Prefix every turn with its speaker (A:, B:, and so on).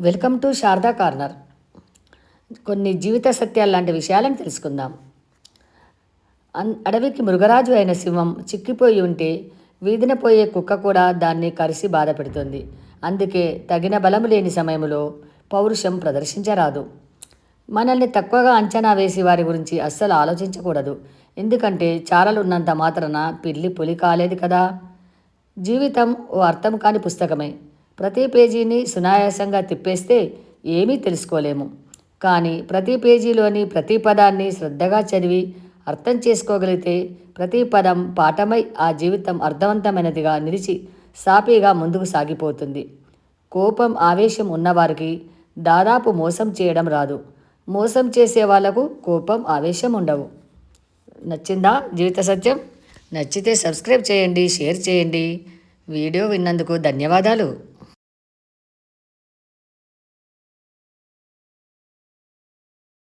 A: Welcome to Sharada corner. కొన్ని జీవిత సత్యాలు లాంటి విషయాలను తెలుసుకుందాం. అన్ అడవికి మృగరాజు అయిన సింహం చిక్కిపోయి ఉంటే వీధిన పోయే కుక్క కూడా దాన్ని కరిసి బాధ పెడుతుంది. అందుకే తగిన బలం లేని సమయంలో పౌరుషం ప్రదర్శించరాదు. మనల్ని తక్కువగా అంచనా వేసి వారి గురించి అస్సలు ఆలోచించకూడదు. ఎందుకంటే చారలున్నంత మాత్రాన పిల్లి పులి కాలేదు కదా? జీవితం ఓ అర్థం కాని పుస్తకమే. ప్రతి పేజీని సునాయాసంగా తిప్పేస్తే ఏమీ తెలుసుకోలేము. కానీ ప్రతి పేజీలోని ప్రతి పదాన్ని శ్రద్ధగా చదివి అర్థం చేసుకోగలిగితే ప్రతి పదం పాఠమై ఆ జీవితం అర్థవంతమైనదిగా నిలిచి సాపీగా ముందుకు సాగిపోతుంది. కోపం ఆవేశం ఉన్నవారికి దాదాపు మోసం చేయడం రాదు. మోసం చేసే వాళ్ళకు కోపం ఆవేశం ఉండవు. నచ్చిందా జీవిత సత్యం? నచ్చితే సబ్స్క్రైబ్ చేయండి షేర్ చేయండి. వీడియో విన్నందుకు ధన్యవాదాలు.